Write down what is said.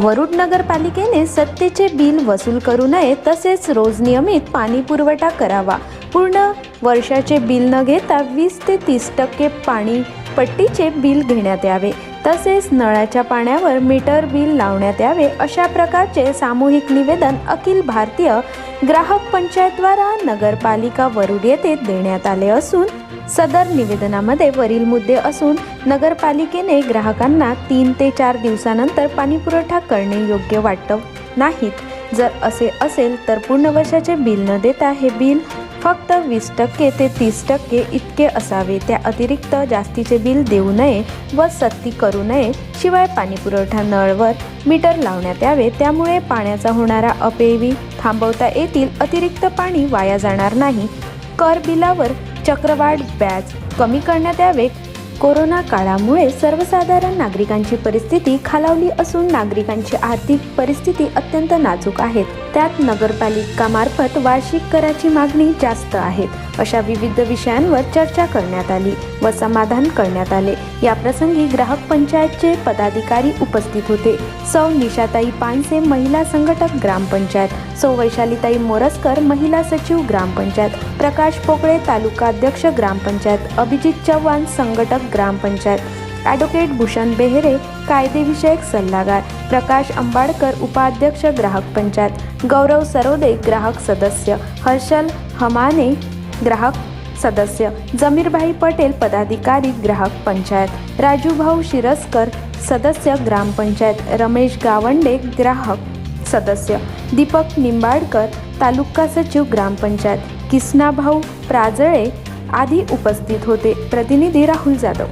वरुड नगरपालिकेने सत्तेचे बिल वसूल करू नये तसेच रोज नियमित पाणी पुरवठा करावा. पूर्ण वर्षाचे बिल न घेता वीस ते तीस टक्के पाणी पट्टीचे बिल घेण्यात यावे. तसेच नळाच्या पाण्यावर मीटर बिल लावण्यात यावे अशा प्रकारचे सामूहिक निवेदन अखिल भारतीय ग्राहक पंचायतद्वारा नगरपालिका वरुड येथे देण्यात आले असून सदर निवेदनामध्ये वरील मुद्दे असून नगरपालिकेने ग्राहकांना तीन ते चार दिवसानंतर पाणीपुरवठा करणे योग्य वाटत नाहीत. जर असे असेल तर पूर्ण वर्षाचे बिल न देता हे बिल फक्त वीस टक्के ते तीस टक्के इतके असावे. त्या अतिरिक्त जास्तीचे बिल देऊ नये व सक्ती करू नये. शिवाय पाणीपुरवठा नळवर मीटर लावण्यात यावे. त्यामुळे पाण्याचा होणारा अपेवी थांबवता येतील. अतिरिक्त पाणी वाया जाणार नाही. कर बिलावर चक्रवाढ व्याज कमी करण्यात यावे. कोरोना काळामुळे सर्वसाधारण नागरिकांची परिस्थिती खालावली असून नागरिकांची आर्थिक परिस्थिती अत्यंत नाजूक आहेत त्यात नगरपालिकामार्फत वार्षिक कराची मागणी जास्त आहे. अशा विविध विषयांवर चर्चा करण्यात आली व समाधान करण्यात आले. या प्रसंगी ग्राहक पंचायतचे पदाधिकारी उपस्थित होते. सौ निशाताई पानसे महिला संघटक ग्रामपंचायत सौ वैशालीताई मोरसकर महिला सचिव ग्रामपंचायत प्रकाश पोकळे तालुका अध्यक्ष ग्रामपंचायत अभिजित चव्हाण संघटक ग्रामपंचायत ॲडव्होकेट भूषण बेहेरे कायदेविषयक सल्लागार प्रकाश अंबाडकर उपाध्यक्ष ग्राहक पंचायत गौरव सरोदे ग्राहक सदस्य हर्षल हमाने ग्राहक सदस्य जमीरभाई पटेल पदाधिकारी ग्राहक पंचायत राजूभाऊ शिरस्कर सदस्य ग्रामपंचायत रमेश गावंडे ग्राहक सदस्य दीपक निंबाडकर तालुका सचिव ग्रामपंचायत किसनाभाऊ प्राजळे आदी उपस्थित होते. प्रतिनिधी राहुल जाधव.